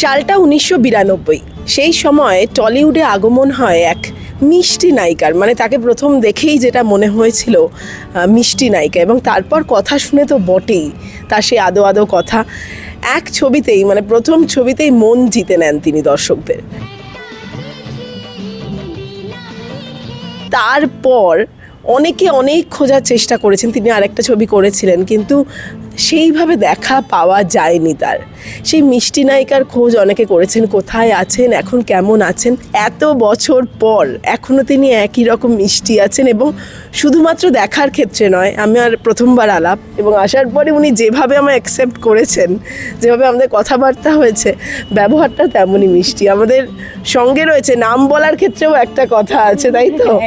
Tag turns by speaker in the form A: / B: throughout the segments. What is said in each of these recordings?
A: সালটা উনিশশো বিরানব্বই। সেই সময় টলিউডে আগমন হয় এক মিষ্টি নায়িকার। মানে তাকে প্রথম দেখেই যেটা মনে হয়েছিল মিষ্টি নায়িকা। এবং তারপর কথা শুনে তো বটেই তার সেই আদো আদো কথা। এক ছবিতেই মানে প্রথম ছবিতেই মন জিতে নেন তিনি দর্শকদের। তারপর অনেকে অনেক খোঁজার চেষ্টা করেছেন। তিনি আরেকটা ছবি করেছিলেন। কিন্তু সেইভাবে দেখা পাওয়া যায়নি তার। সেই মিষ্টি নায়িকার খোঁজ অনেকে করেছেন কোথায় আছেন এখন কেমন আছেন এত বছর পর এখনও তিনি একই রকম মিষ্টি আছেন এবং শুধুমাত্র দেখার ক্ষেত্রে নয় আমি আর প্রথমবার আলাপ এবং আসার পরে উনি যেভাবে আমায় অ্যাকসেপ্ট করেছেন যেভাবে আমাদের কথাবার্তা হয়েছে ব্যবহারটা তেমনই মিষ্টি। আমাদের সঙ্গে রয়েছে নাম বলার ক্ষেত্রেও একটা কথা আছে তাই তো?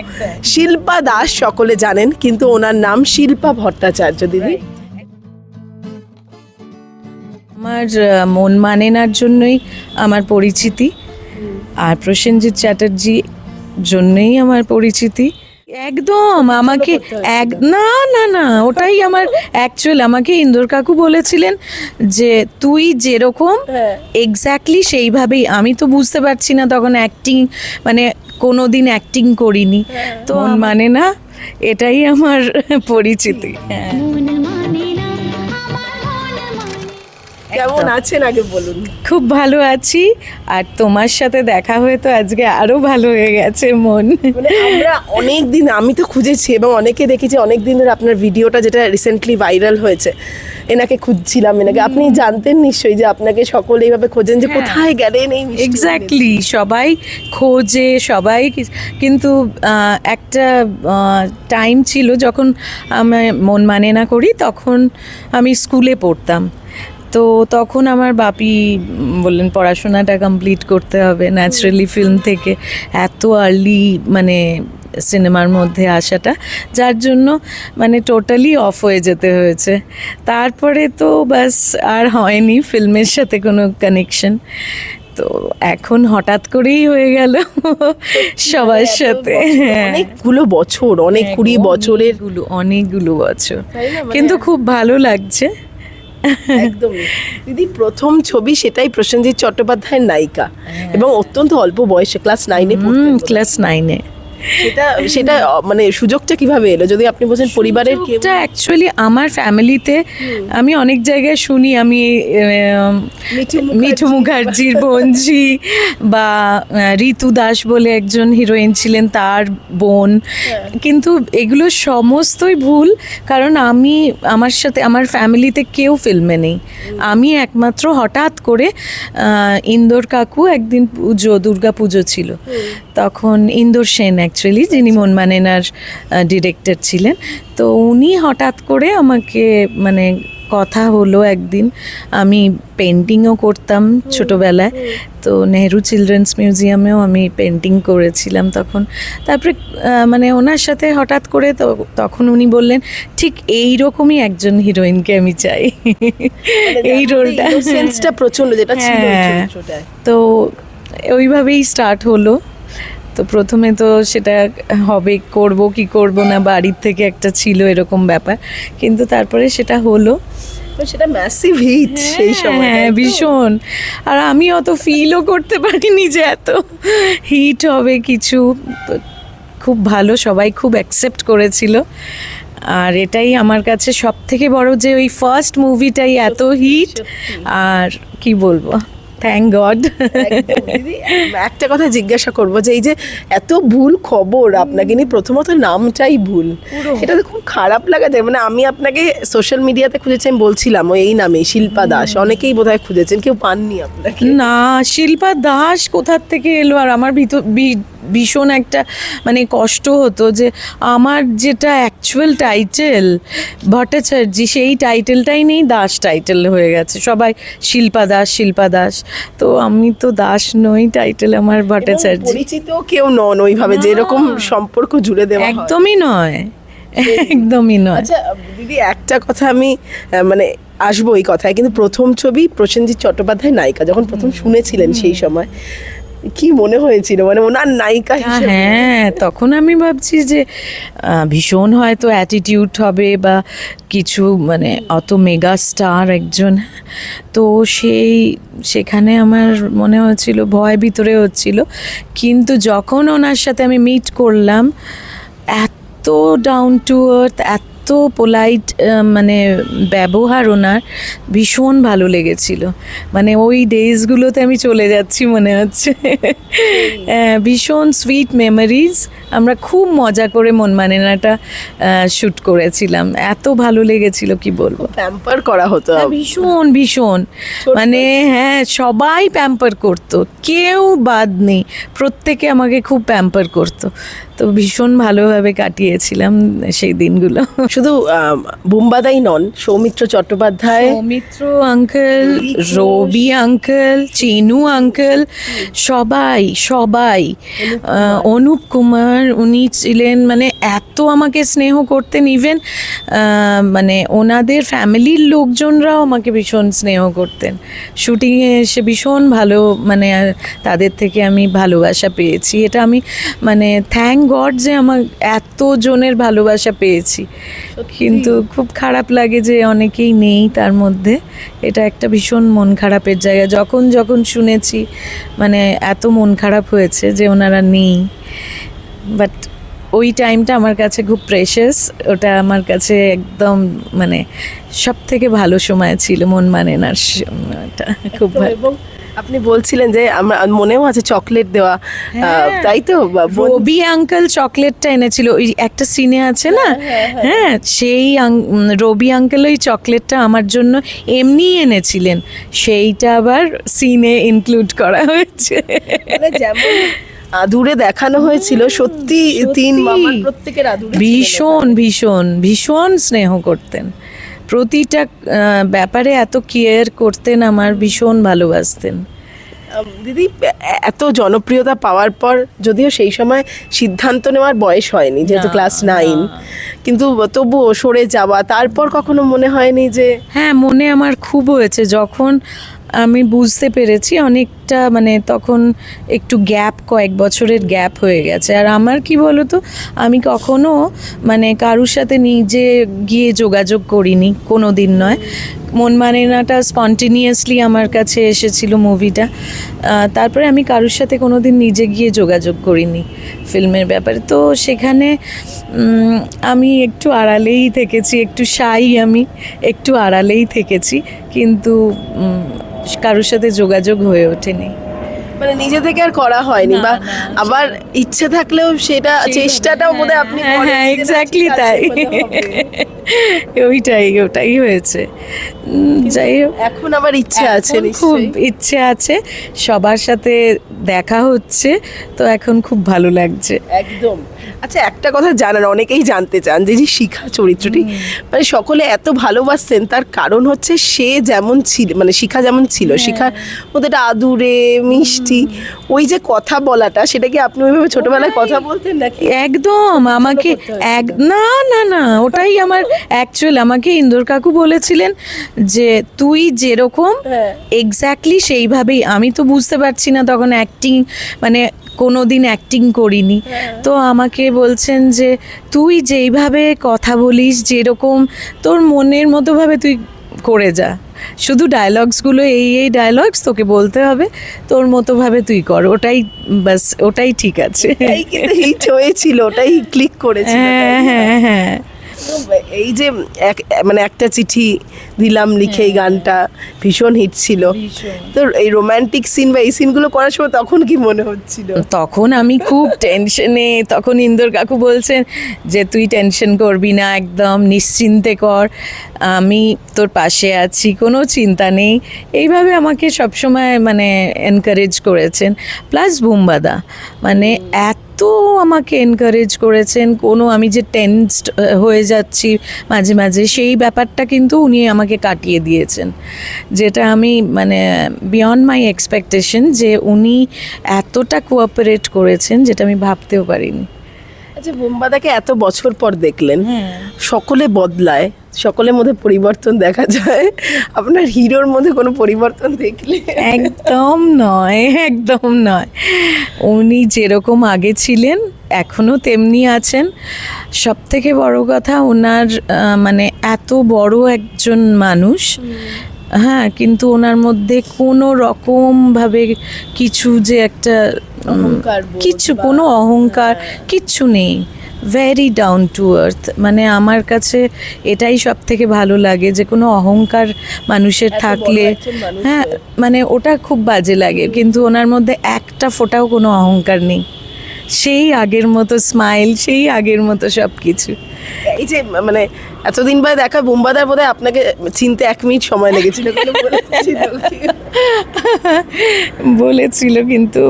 A: শিল্পা দাস সকলে জানেন কিন্তু ওনার নাম শিল্পা ভট্টাচার্য দিদি।
B: আমার মন মানেনার জন্যই আমার পরিচিতি। আর প্রসেনজিৎ চ্যাটার্জি জন্যই আমার পরিচিতি। একদম আমাকে এক না না না ওটাই আমার অ্যাকচুয়াল আমাকে ইন্দোর কাকু বলেছিলেন যে তুই যেরকম
A: হ্যাঁ।
B: এক্স্যাক্টলি সেইভাবেই। আমি তো বুঝতে পারছি না তখন অ্যাক্টিং মানে কোনো দিন অ্যাক্টিং করিনি তো মানে না এটাই আমার পরিচিতি। হ্যাঁ।
A: কেমন আছেন আগে বলুন?
B: খুব ভালো আছি আর তোমার সাথে দেখা হয়ে তো আজকে আরও ভালো হয়ে গেছে মন।
A: মানে আমরা অনেক দিন আমি তো খুঁজেছি এবং অনেকে দেখেছি অনেক দিন ধরে আপনার ভিডিওটা যেটা রিসেন্টলি ভাইরাল হয়েছে এনাকে খুঁজছিলাম এনাকে আপনি জানতেন নিশ্চয়ই যে আপনাকে সকলে এইভাবে খোঁজেন যে কোথায় গেলেন এই
B: এক্স্যাক্টলি সবাই খোঁজে সবাই কিন্তু একটা টাইম ছিল যখন আমি মন মানে না করি তখন আমি স্কুলে পড়তাম। তো তখন আমার বাপি বললেন পড়াশোনাটা কমপ্লিট করতে হবে ন্যাচারালি ফিল্ম থেকে। এত আর্লি মানে সিনেমার মধ্যে আসাটা যার জন্য মানে টোটালি অফ হয়ে যেতে হয়েছে। তারপরে তো ব্যাস আর হয়নি ফিল্মের সাথে কোনো কানেকশন তো এখন হঠাৎ করেই হয়ে গেল সবার সাথে। হ্যাঁ।
A: অনেকগুলো বছর অনেক কুড়ি বছরের
B: অনেকগুলো অনেকগুলো বছর?
A: মানে-
B: কিন্তু খুব ভালো লাগছে।
A: একদমই। দিদি প্রথম ছবি সেটাই প্রসেনজিৎ চট্টোপাধ্যায়ের নায়িকা। এবং অত্যন্ত অল্প বয়সে ক্লাস নাইনে
B: হুম ক্লাস নাইনে
A: সেটা সেটা মানে সুযোগটা কীভাবে এলো? যদি আপনি বলছেন পরিবারের
B: এটা অ্যাকচুয়ালি আমার ফ্যামিলিতে আমি অনেক জায়গায় শুনি আমি
A: মিঠু
B: মুখার্জির বোনঝি বা ঋতু দাস বলে একজন হিরোইন ছিলেন তার বোন। কিন্তু এগুলো সমস্তই ভুল কারণ আমি আমার সাথে আমার ফ্যামিলিতে কেউ ফিল্মে নেই। আমি একমাত্র হঠাৎ করে ইন্দোর কাকু একদিন পুজো দুর্গা পুজো ছিল তখন ইন্দোর সেন অ্যাকচুয়ালি যিনি মন মানেনার ডিরেক্টর ছিলেন। তো উনি হঠাৎ করে আমাকে মানে কথা হলো একদিন। আমি পেন্টিংও করতাম ছোটোবেলায়। তো নেহরু চিলড্রেন্স মিউজিয়ামেও আমি পেন্টিং করেছিলাম তখন। তারপরে মানে ওনার সাথে হঠাৎ করে তো তখন উনি বললেন ঠিক এই রকমই একজন হিরোইনকে আমি চাই। এই রোলটা
A: সেন্সটা প্রচণ্ড যেটা
B: হ্যাঁ। তো ওইভাবেই স্টার্ট হলো। তো প্রথমে তো সেটা হবে করব কি করব না বাড়ির থেকে একটা ছিল এরকম ব্যাপার। কিন্তু তারপরে সেটা হলো
A: তো সেটা ম্যাসিভ হিট সেই সময়
B: হ্যাঁ ভীষণ। আর আমি অত ফিলও করতে পারিনি যে এত হিট হবে কিছু। খুব ভালো সবাই খুব অ্যাকসেপ্ট করেছিল। আর এটাই আমার কাছে সব থেকে বড় যে ওই ফার্স্ট মুভিটাই এত হিট আর কি বলব? থ্যাংক গড
A: একটা কথা জিজ্ঞাসা করব যে এই যে এত ভুল খবর আপনাকে নিয়ে প্রথমত নামটাই ভুল। এটা তো খুব খারাপ লাগা যায়। মানে আমি আপনাকে সোশ্যাল মিডিয়াতে খুঁজেছি আমি বলছিলাম ওই এই নামে শিল্পা দাস। অনেকেই বোধহয় খুঁজেছেন কেউ পাননি আপনাকে।
B: না শিল্পা দাস কোথার থেকে এলো? আর আমার ভিতর ভীষণ একটা মানে কষ্ট হতো যে আমার যেটা অ্যাকচুয়াল টাইটেল ভট্টাচার্য সেই টাইটেলটাই নেই দাস টাইটেল হয়ে গেছে। সবাই শিল্পা দাস শিল্পা দাস। তো আমি তো দাস নই টাইটেল আমার ভট্টাচার্য।
A: পরিচিত কেউ নন ওইভাবে যেরকম সম্পর্ক জুড়ে দেওয়া
B: একদমই নয়। একদমই নয়।
A: আচ্ছা দিদি একটা কথা আমি মানে আসব এই কথায় কিন্তু প্রথম ছবি প্রসেনজিৎ চট্টোপাধ্যায় নায়িকা যখন প্রথম শুনেছিলেন সেই সময় কি মনে হয়েছিল? মানে ওনার নায়িকা
B: হ্যাঁ তখন আমি ভাবছি যে ভীষণ হয়তো অ্যাটিটিউড হবে বা কিছু মানে অত মেগা স্টার একজন। তো সেই সেখানে আমার মনে হয়েছিল ভয় ভিতরে হচ্ছিল। কিন্তু যখন ওনার সাথে আমি মিট করলাম এত ডাউন টু আর্থ এত পোলাইট মানে ব্যবহার ওনার ভীষণ ভালো লেগেছিল। মানে ওই ডেজগুলোতে আমি চলে যাচ্ছি মনে হচ্ছে। ভীষণ সুইট মেমোরিজ আমরা খুব মজা করে মন মানেনাটা শ্যুট করেছিলাম। এত ভালো লেগেছিল কি বলব?
A: প্যাম্পার করা হতো
B: হ্যাঁ, ভীষণ ভীষণ। মানে হ্যাঁ সবাই প্যাম্পার করতো। কেউ বাদ নেই। প্রত্যেকে আমাকে খুব প্যাম্পার করতো। তো ভীষণ ভালোভাবে কাটিয়েছিলাম সেই দিনগুলো।
A: শুধু বুম্বাদাই নন Soumitra Chattopadhyay
B: Soumitra uncle Robi uncle Chinu uncle সবাই সবাই অনুপ কুমার। উনি ছিলেন মানে এত আমাকে স্নেহ করতেন ইভেন মানে ওনাদের ফ্যামিলির লোকজনরাও আমাকে ভীষণ স্নেহ করতেন। শুটিংয়ে এসে ভীষণ ভালো মানে তাদের থেকে আমি ভালোবাসা পেয়েছি। এটা আমি মানে থ্যাংক গড যে আমার এত জনের ভালোবাসা পেয়েছি। কিন্তু খুব খারাপ লাগে যে অনেকেই নেই তার মধ্যে। এটা একটা ভীষণ মন খারাপের জায়গা। যখন যখন শুনেছি মানে এত মন খারাপ হয়েছে যে ওনারা নেই। বাট ওই টাইমটা আমার কাছে খুব প্রেশাস। ওটা আমার কাছে একদম মানে সব থেকে ভালো সময় ছিল মন মানে না সময়টা খুব ভালো
A: আপনি বলছিলেন যে আমার মনেও আছে চকলেট দেওয়া
B: হ্যাঁ।
A: তাই তো?
B: রবি আঙ্কেল চকলেটটা এনেছিল ওই একটা সিনে আছে না? হ্যাঁ সেই আং- রবি আঙ্কেল ওই চকলেটটা আমার জন্য এমনি এনেছিলেন। সেইটা আবার সিনে ইনক্লুড করা হয়েছে।
A: মানে যেমন আদুরে দেখানো হয়েছিল সত্যি তিন। মামার প্রত্যেকের আদুরে
B: ভীষণ ভীষণ ভীষণ স্নেহ করতেন। প্রতিটা ব্যাপারে এত কেয়ার করতেন আমার ভীষণ ভালোবাসতেন।
A: দিদি এত জনপ্রিয়তা পাওয়ার পর যদিও সেই সময় সিদ্ধান্ত নেওয়ার বয়স হয়নি যেহেতু ক্লাস নাইন কিন্তু তবুও সরে যাওয়া তারপর কখনো মনে হয়নি যে
B: হ্যাঁ মনে আমার খুব হয়েছে। যখন আমি বুঝতে পেরেছি অনেকটা মানে তখন একটু গ্যাপ, কয়েক বছরের গ্যাপ হয়ে গেছে। আর আমার কি বলতো, আমি কখনো মানে কারুর সাথে নিজে গিয়ে যোগাযোগ করিনি কোনো দিন নয়। মন মানে নাটা স্পন্টিনিয়াসলি আমার কাছে এসেছিল মুভিটা। তারপরে আমি কারুর সাথে কোনো দিন নিজে গিয়ে যোগাযোগ করিনি ফিল্মের ব্যাপারে। তো সেখানে আমি একটু আড়ালেই থেকেছি, একটু সাই আমি, একটু আড়ালেই থেকেছি। কিন্তু কারোর সাথে যোগাযোগ হয়ে ওঠেনি।
A: মানে নিজে থেকে আর করা হয়নি বা আবার ইচ্ছে থাকলেও সেটা চেষ্টাটাও বোধহয় আপনি
B: হ্যাঁ হ্যাঁ এক্স্যাক্টলি তাই। ওইটাই ওটাই হয়েছে। যাই হোক।
A: এখন আবার ইচ্ছে আছে
B: খুব ইচ্ছে আছে সবার সাথে দেখা হচ্ছে তো এখন খুব ভালো লাগছে।
A: একদম। আচ্ছা একটা কথা জানান অনেকেই জানতে চান যে যে শিখা চরিত্রটি। মানে সকলে এত ভালোবাসতেন তার কারণ হচ্ছে সে যেমন ছিল মানে শিখা যেমন ছিল
B: হ্যাঁ।
A: শিখার মধ্যে একটা আদুরে মিষ্টি ওই যে কথা বলাটা সেটা কি আপনি ওইভাবে ছোটবেলায় কথা বলতেন নাকি?
B: একদম আমাকে এক না না না ওটাই আমার অ্যাকচুয়াল আমাকে ইন্দোর কাকু বলেছিলেন যে তুই যেরকম। এক্স্যাক্টলি সেইভাবেই আমি তো বুঝতে পারছি না তখন অ্যাক্টিং মানে কোনো দিন অ্যাক্টিং করিনি তো আমাকে বলছেন যে তুই যেইভাবে কথা বলিস যেরকম তোর মনের মতোভাবে তুই করে যা। শুধু ডায়লগসগুলো এই এই ডায়লগস তোকে বলতে হবে তোর মতোভাবে তুই কর। ওটাই বাস ওটাই ঠিক আছে।
A: এই ওটাই ক্লিক করেছিল
B: হ্যাঁ হ্যাঁ হ্যাঁ।
A: তো এই যে এক মানে একটা চিঠি দিলাম লিখে এই গানটা ভীষণ হিট ছিল। তো এই রোমান্টিক সিন বা এই সিনগুলো করার সময় তখন কি মনে হচ্ছিল?
B: তখন আমি খুব টেনশনে তখন ইন্দোর কাকু বলছেন যে তুই টেনশন করবি না একদম নিশ্চিন্তে কর। আমি তোর পাশে আছি কোনো চিন্তা নেই। এইভাবে আমাকে সবসময় মানে এনকারেজ করেছেন। প্লাস বুম্বাদা মানে এত আমাকে এনকারেজ করেছেন, কোনো আমি যে টেন্সড হয়ে যাচ্ছি মাঝে মাঝে, সেই ব্যাপারটা কিন্তু উনি আমাকে কাটিয়ে দিয়েছেন। যেটা আমি মানে বিয়ন্ড মাই এক্সপেকটেশন যে উনি এতটা কোঅপারেট করেছেন যেটা আমি ভাবতেও পারিনি।
A: আচ্ছা বোম্বাদাকে এত বছর পর দেখলেন সকলে বদলায় সকলের মধ্যে পরিবর্তন দেখা যায় আপনার হিরোর মধ্যে কোনো পরিবর্তন দেখলে?
B: একদম নয় একদম নয়। উনি যেরকম আগে ছিলেন এখনও তেমনি আছেন। সব থেকে বড় কথা ওনার মানে এত বড় একজন মানুষ হ্যাঁ কিন্তু ওনার মধ্যে কোনো রকমভাবে কিছু যে একটা
A: বোধ
B: কোনো অহংকার কিচ্ছু নেই। ভেরি ডাউন টু আর্থ মানে আমার কাছে এটাই সব থেকে ভালো লাগে যে কোনো অহংকার মানুষের থাকলে হ্যাঁ মানে ওটা খুব বাজে লাগে। কিন্তু ওনার মধ্যে একটা ফোটাও কোনো অহংকার নেই। সেই আগের মতো স্মাইল সেই আগের মতো সব কিছু
A: এই যে মানে এতদিন বাদে দেখা বোম্বাদার বোধহয় আপনাকে চিনতে এক মিনিট সময় লেগেছিল বলেছিল
B: কিন্তু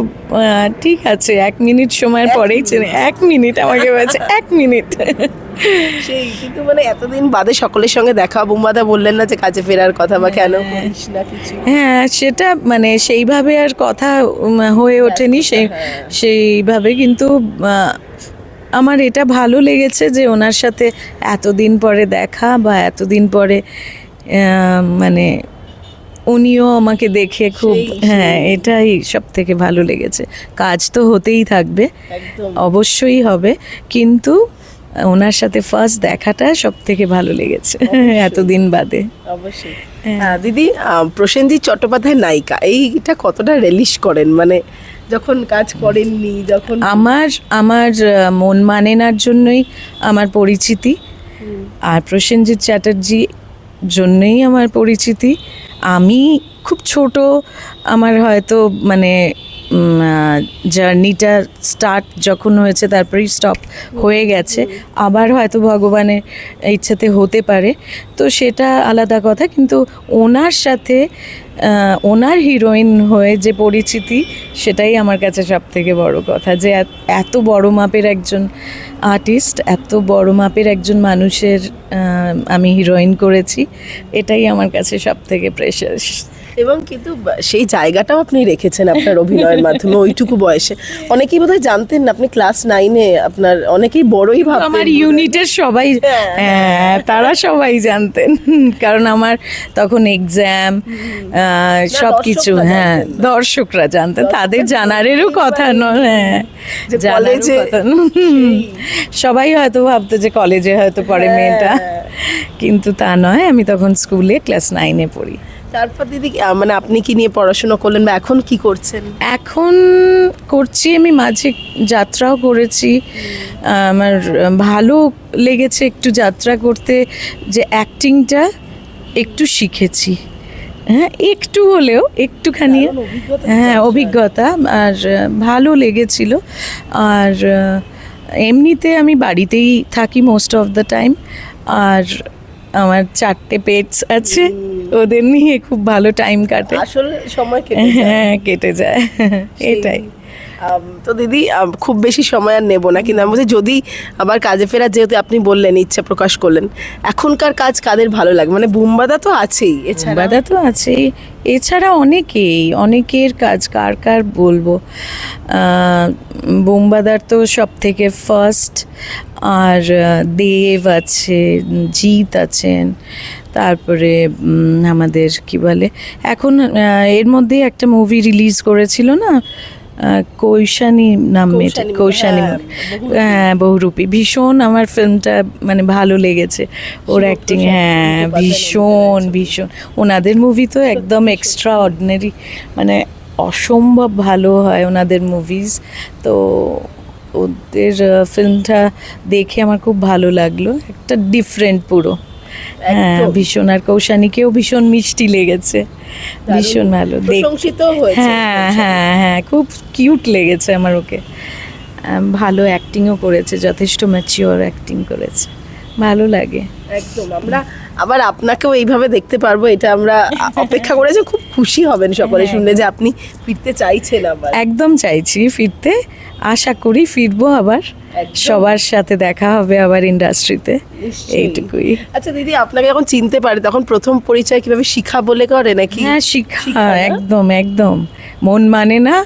B: ঠিক আছে এক মিনিট সময়ের পরেই চেনে এক মিনিট আমাকে বলেছে এক মিনিট।
A: সেই কিন্তু মানে এতদিন বাদে সকলের সঙ্গে দেখা বোম্বাদা বললেন না যে কাজে ফেরার কথা বা কেন না
B: হ্যাঁ সেটা মানে সেইভাবে আর কথা হয়ে ওঠেনি সেই সেইভাবে কিন্তু আমার এটা ভালো লেগেছে যে ওনার সাথে এতদিন পরে দেখা বা এতদিন পরে মানে উনিও আমাকে দেখে খুব হ্যাঁ এটাই সব থেকে ভালো লেগেছে। কাজ তো হতেই থাকবে অবশ্যই হবে কিন্তু ওনার সাথে ফার্স্ট দেখাটা সব থেকে ভালো লেগেছে এতদিন বাদে।
A: অবশ্যই। হ্যাঁ। দিদি প্রসেনজিৎ চট্টোপাধ্যায় নায়িকা এইটা কতটা রেলিশ করেন? মানে যখন কাজ করেননি যখন
B: আমার আমার মন মন মানেনার জন্যই আমার পরিচিতি। আর প্রসেনজিৎ চ্যাটার্জি জন্যই আমার পরিচিতি। আমি খুব ছোট আমার হয়তো মানে জার্নিটা স্টার্ট যখন হয়েছে, তারপরেই স্টপ হয়ে গেছে। আবার হয়তো ভগবানের ইচ্ছাতে হতে পারে। তো সেটা আলাদা কথা, কিন্তু ওনার সাথে ওনার হিরোইন হয়ে যে পরিচিতি, সেটাই আমার কাছে সব থেকে বড় কথা। যে এত- বড় মাপের একজন আর্টিস্ট এত বড় মাপের একজন মানুষের আমি হিরোইন করেছি, এটাই আমার কাছে সব থেকে প্রেশাস
A: এবং কিন্তু সেই জায়গাটাও আপনি রেখেছেন আপনার অভিনয়ের মাধ্যমে ওইটুকু বয়সে। অনেকেই বোধহয় জানতেন না আপনি ক্লাস নাইনে আপনার অনেকেই বড়ই ভাবতেন।
B: আমার ইউনিটের সবাই হ্যাঁ। তারা সবাই জানতেন। কারণ আমার তখন এক্সাম সব কিছু হ্যাঁ দর্শকরা জানতেন। তাদের জানারেরও কথা নয় হ্যাঁ
A: কলেজে
B: সবাই হয়তো ভাবতো যে কলেজে হয়তো পড়ে মেয়েটা। কিন্তু তা নয় আমি তখন স্কুলে ক্লাস নাইনে পড়ি।
A: তারপর দিদি মানে আপনি কি নিয়ে পড়াশোনা করলেন বা এখন কি করছেন?
B: এখন করছি আমি মাঝে যাত্রাও করেছি। আমার ভালো লেগেছে একটু যাত্রা করতে যে অ্যাক্টিংটা একটু শিখেছি। হ্যাঁ একটু হলেও একটুখানি হ্যাঁ অভিজ্ঞতা আর ভালো লেগেছিল। আর এমনিতে আমি বাড়িতেই থাকি মোস্ট অফ দ্য টাইম আর আমার চারটে পেটস আছে। ওদের নিয়ে খুব ভালো টাইম কাটে।
A: আসলে সময় কেটে যায়।
B: হ্যাঁ কেটে যায়। এটাই।
A: তো দিদি খুব বেশি সময় আর নেব না কিন্তু আমি বলছি যদি আবার কাজে ফেরার যেহেতু আপনি বললেন ইচ্ছা প্রকাশ করলেন এখনকার কাজ কাদের ভালো লাগে? মানে বুম্বাদা তো আছেই এছাড়া
B: তো আছেই। এছাড়া অনেকেই অনেকের কাজ কার কার বলব? বোমবাদার তো সব থেকে ফার্স্ট আর দেব আছে জিৎ আছেন তারপরে আমাদের কি বলে এখন এর মধ্যেই একটা মুভি রিলিজ করেছিল না? কৈশানী নাম মেয়েটা
A: কৌশানী, হ্যাঁ,
B: হ্যাঁ বহুরূপী। ভীষণ আমার ফিল্মটা মানে ভালো লেগেছে। ওর অ্যাক্টিং হ্যাঁ ভীষণ ভীষণ। ওনাদের মুভি তো একদম এক্সট্রা অর্ডিনারি মানে অসম্ভব ভালো হয় ওনাদের মুভিজ তো ওদের ফিল্মটা দেখে আমার খুব ভালো লাগল। একটা ডিফারেন্ট পুরো। ভীষণ আর কৌশানীকেও ভীষণ মিষ্টি লেগেছে। ভীষণ ভালো।
A: প্রশংসিত হয়েছে
B: হ্যাঁ হ্যাঁ হ্যাঁ খুব কিউট লেগেছে আমার ওকে। ভালো অ্যাক্টিংও করেছে যথেষ্ট ম্যাচিওর অ্যাক্টিং করেছে। ভালো লাগে।
A: একদম আমরা আবার আপনাকেও এইভাবে দেখতে পারব এটা আমরা অপেক্ষা করেছি খুব খুশি হবেন সকলে শুনলে যে আপনি ফিরতে চাইছেন আবার।
B: একদম চাইছি ফিরতে। আশা করি ফিরবো আবার। সবার সাথে দেখা হবে আবার ইন্ডাস্ট্রিতে এইটুকুই।
A: আচ্ছা দিদি আপনাকে যখন চিনতে পারে তখন প্রথম পরিচয় কীভাবে শিখা বলে করে নাকি?
B: হ্যাঁ শিক্ষা একদম একদম। মন মানে না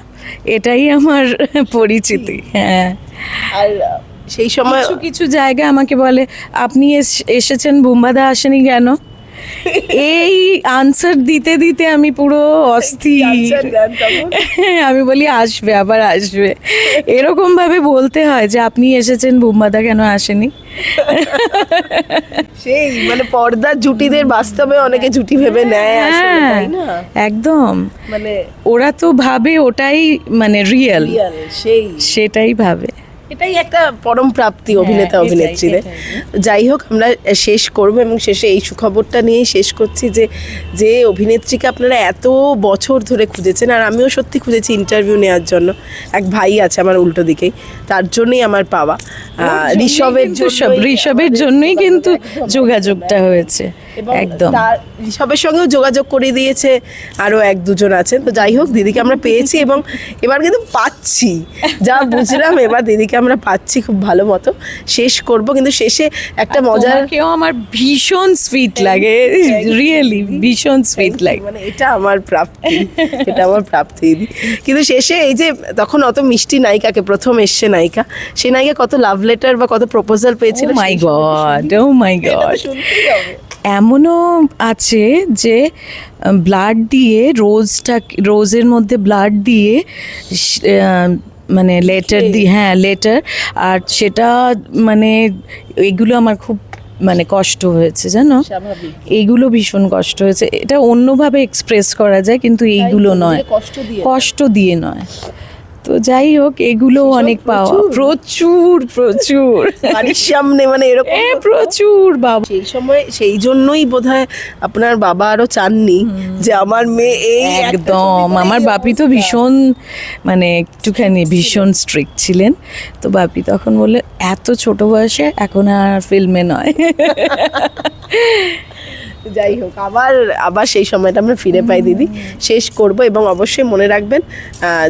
B: এটাই আমার পরিচিতি হ্যাঁ।
A: আর সেই সময়
B: কিছু জায়গা আমাকে বলে আপনি এস- এসেছেন বুম্বাদা আসেনি কেন? এই আনসার দিতে দিতে আমি পুরো অস্থির? আমি বলি আসবে আবার আসবে। এরকম ভাবে বলতে হয় যে আপনি এসেছেন বুম্বাদা কেন আসেনি?
A: সেই মানে পর্দার জুটিদের বাস্তবে অনেকে জুটি ভেবে নেয়
B: হ্যাঁ একদম।
A: মানে
B: ওরা তো ভাবে ওটাই মানে রিয়েল
A: সেই।
B: সেটাই ভাবে।
A: এটাই একটা পরম প্রাপ্তি অভিনেতা অভিনেত্রীদের। যাই হোক আমরা শেষ করব এবং শেষে এই সুখবরটা নিয়েই শেষ করছি যে যে অভিনেত্রীকে আপনারা এত বছর ধরে খুঁজেছেন আর আমিও সত্যি খুঁজেছি ইন্টারভিউ নেওয়ার জন্য। এক ভাই আছে আমার উল্টো দিকেই তার জন্যই আমার পাওয়া। ঋষভের
B: ঋষভের জন্যই কিন্তু যোগাযোগটা হয়েছে। একদম।
A: তার ঋষভের সঙ্গেও যোগাযোগ করে দিয়েছে আরও এক দুজন আছেন। তো যাই হোক দিদিকে আমরা পেয়েছি এবং এবার কিন্তু পাচ্ছি। যা বুঝলাম এবার দিদিকে আমরা পাচ্ছি খুব ভালো মতো। শেষ করব কিন্তু শেষে একটা মজার
B: তোমাকেও আমার ভীষণ সুইট লাগে। রিয়েলি ভীষণ সুইট লাগে।
A: মানে এটা আমার প্রাপ্তি এটা আমার প্রাপ্তি দিদি। কিন্তু শেষে এই যে তখন অত মিষ্টি নায়িকাকে প্রথম এসছে নায়িকা সেই নায়িকা কত লাভ লেটার বা কত প্রপোজাল পেয়েছিল
B: মাই গড ও মাই গড। এমনও আছে যে ব্লাড দিয়ে রোজটা রোজের মধ্যে ব্লাড দিয়ে মানে লেটার দিয়ে হ্যাঁ লেটার আর সেটা মানে এগুলো আমার খুব মানে কষ্ট হয়েছে জানো? এইগুলো ভীষণ কষ্ট হয়েছে। এটা অন্যভাবে এক্সপ্রেস করা যায় কিন্তু এইগুলো নয়।
A: কষ্ট দিয়ে
B: নয়। তো যাই হোক এগুলো অনেক পাওয়া। প্রচুর। প্রচুর
A: বাড়ির সামনে মানে এরকম
B: প্রচুর বাবা।
A: সেই সময় সেই জন্যই বোধহয় আপনার বাবা আরও চাননি যে আমার মেয়ে এই
B: একদম। আমার বাপি তো ভীষণ মানে একটুখানি ভীষণ স্ট্রিক্ট ছিলেন। তো বাপি তখন বলে এত ছোট বয়সে এখন আর ফিল্মে নয়।
A: যাই হোক আবার আবার সেই সময়টা আমরা ফিরে পাই দিদি। শেষ করব এবং অবশ্যই মনে রাখবেন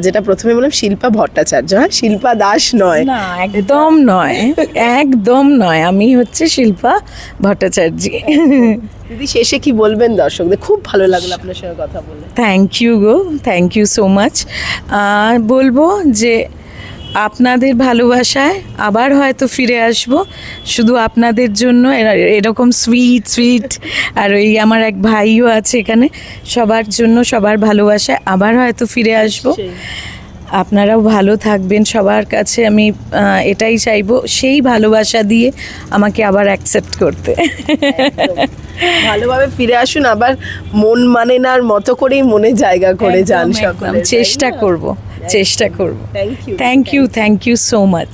A: যেটা প্রথমে বললাম শিল্পা ভট্টাচার্য। হ্যাঁ শিল্পা দাস নয়।
B: না একদম নয়। একদম নয়। আমি হচ্ছে শিল্পা ভট্টাচার্য।
A: দিদি শেষে কি বলবেন দর্শকদের? খুব ভালো লাগল আপনার সঙ্গে কথা বলে।
B: থ্যাংক ইউ গো। থ্যাংক ইউ সো মাচ বলব যে আপনাদের ভালোবাসায় আবার হয়তো ফিরে আসব। শুধু আপনাদের জন্য এরকম সুইট সুইট আর ওই আমার এক ভাইও আছে এখানে সবার জন্য সবার ভালোবাসায় আবার হয়তো ফিরে আসব। আপনারাও ভালো থাকবেন সবার কাছে আমি এটাই চাইব সেই ভালোবাসা দিয়ে আমাকে আবার অ্যাকসেপ্ট করতে।
A: ভালোভাবে ফিরে আসুন আবার মন মানে নার মতো করেই মনে জায়গা করে যান। সকলে
B: চেষ্টা করব। চেষ্টা করব।
A: Thank you
B: thank you thank you so much